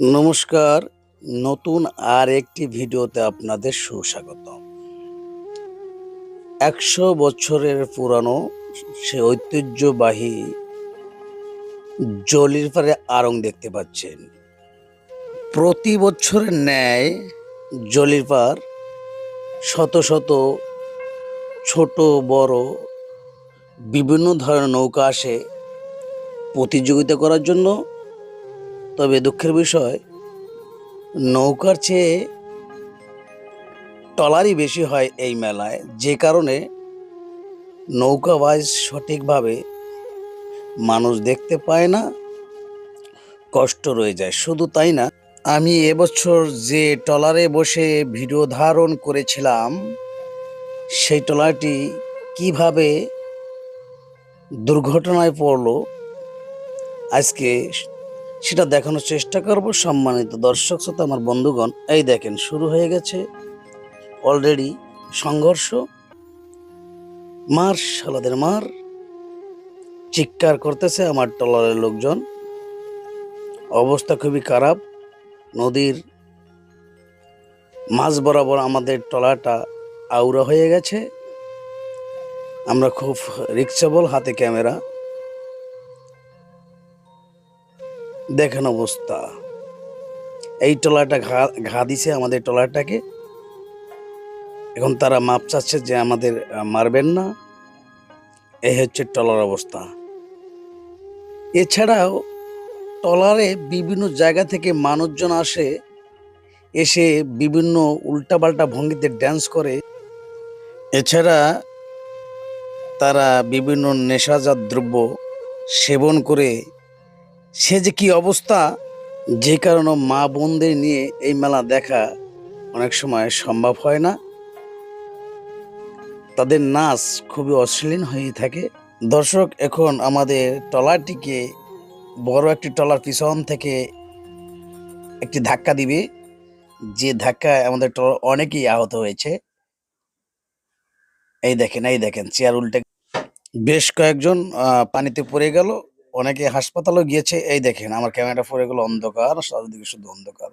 নমস্কার, নতুন আর একটি ভিডিওতে আপনাদের সুস্বাগত। একশো বছরের পুরানো সে ঐতিহ্যবাহী জলির পারে আড়ং দেখতে পাচ্ছেন। প্রতি বছরের ন্যায় জলির পার শত শত ছোট, বড়, বিভিন্ন ধরনের নৌকা আসে প্রতিযোগিতা করার জন্য। তবে দুঃখের বিষয়, নৌকার চেয়ে টলারই বেশি হয় এই মেলায়, যে কারণে নৌকা নৌকাবাজ সঠিকভাবে মানুষ দেখতে পায় না, কষ্ট রয়ে যায়। শুধু তাই না, আমি এবছর যে টলারে বসে ভিডিও ধারণ করেছিলাম, সেই টলারটি কীভাবে দুর্ঘটনায় পড়ল, আজকে সেটা দেখানোর চেষ্টা করব। সম্মানিত দর্শক, শ্রোতা, আমার বন্ধুগণ, এই দেখেন, শুরু হয়ে গেছে অলরেডি সংঘর্ষ। মার শালাদের মার। চিৎকার করতেছে আমার টলারের লোকজন। অবস্থা খুবই খারাপ। নদীর মাঝ বরাবর আমাদের টলাটা আউরা হয়ে গেছে। আমরা খুব রিক্সেবল হাতে ক্যামেরা। দেখেন অবস্থা। এই টলাটা ঘা ঘা দিছে আমাদের টলাটাকে এখন তারা মাপ চাচ্ছে যে আমাদের মারবেন না। এই হচ্ছে টলার অবস্থা। এছাড়াও টলারে বিভিন্ন জায়গা থেকে মানুষজন আসে, এসে বিভিন্ন উল্টাপাল্টা ভঙ্গিতে ড্যান্স করে। এছাড়া তারা বিভিন্ন নেশাজাত দ্রব্য সেবন করে সে যে কি অবস্থা, যে কারণে মা বোনদের নিয়ে এই মেলা দেখা অনেক সময় সম্ভব হয় না। তাদের নাচ খুবই অশ্লীল হয়ে থাকে। দর্শক, এখন আমাদের টলারটিকে বড় একটি টলার পিছন থেকে একটি ধাক্কা দিবে। যে ধাক্কায় আমাদের টলার অনেকেই আহত হয়েছে। এই দেখেন এই দেখেন, চেয়ার উল্টে বেশ কয়েকজন পানিতে পড়ে গেল। অনেকে হাসপাতালও গিয়েছে। এই দেখেন আমার ক্যামেরা ফোর এগুলো অন্ধকার চারিদিকে শুধু অন্ধকার